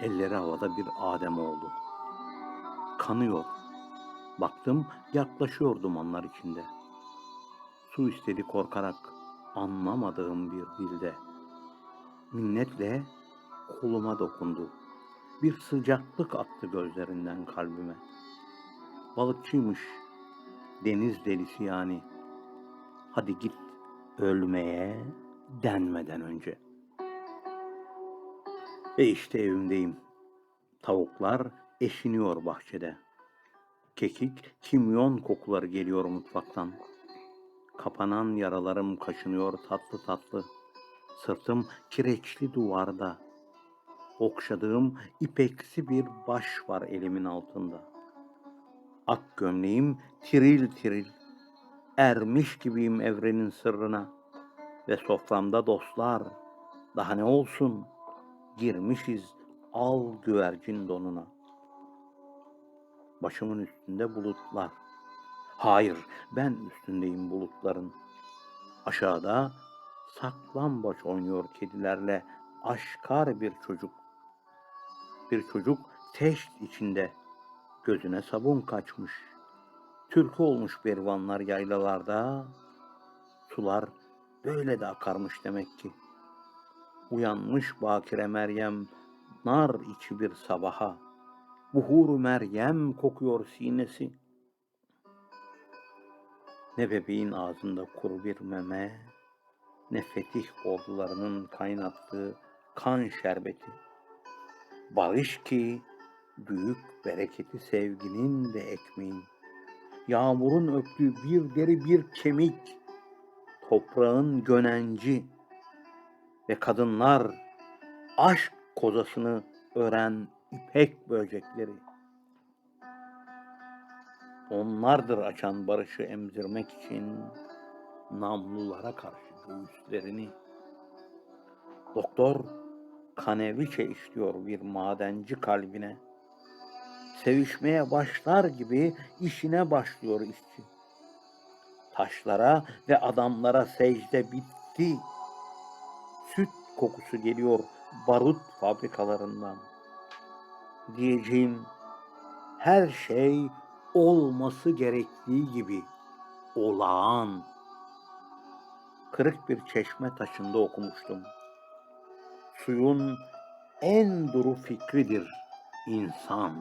Elleri havada bir Adem oldu. Kanıyor. Baktım yaklaşıyor dumanlar içinde. Su istedi korkarak anlamadığım bir dilde. Minnetle koluma dokundu. Bir sıcaklık attı gözlerinden kalbime. Balıkçıymış. Deniz delisi yani. Hadi git ölmeye denmeden önce. Ve işte evimdeyim. Tavuklar eşiniyor bahçede. Kekik, kimyon kokuları geliyor mutfaktan. Kapanan yaralarım kaşınıyor tatlı tatlı. Sırtım kireçli duvarda. Okşadığım ipeksi bir baş var elimin altında. Ak gömleğim tiril tiril. Ermiş gibiyim evrenin sırrına. Ve soframda dostlar. Daha ne olsun? Girmişiz al güvercin donuna. Başımın üstünde bulutlar. Hayır, ben üstündeyim bulutların. Aşağıda saklambaç oynuyor kedilerle aşkar bir çocuk. Bir çocuk teşt içinde. Gözüne sabun kaçmış. Türkü olmuş bervanlar yaylalarda. Sular böyle de akarmış demek ki. Uyanmış Bakire Meryem nar içi bir sabaha. Buhur Meryem kokuyor sinesi. Ne bebeğin ağzında kuru bir meme, ne fetih ordularının kaynattığı kan şerbeti. Barış ki büyük bereketi sevginin ve ekmeğin. Yağmurun öptüğü bir deri bir kemik, toprağın gönenci ve kadınlar aşk kozasını ören ipek böcekleri. Onlardır açan barışı emzirmek için namlulara karşı göğüslerini. Doktor kaneviçe işliyor bir madenci kalbine. Sevişmeye başlar gibi işine başlıyor işçi. Taşlara ve adamlara secde bitti. Kokusu geliyor barut fabrikalarından. Diyeceğim her şey olması gerektiği gibi olağan. Kırık bir çeşme taşında okumuştum. Suyun en duru fikridir insan.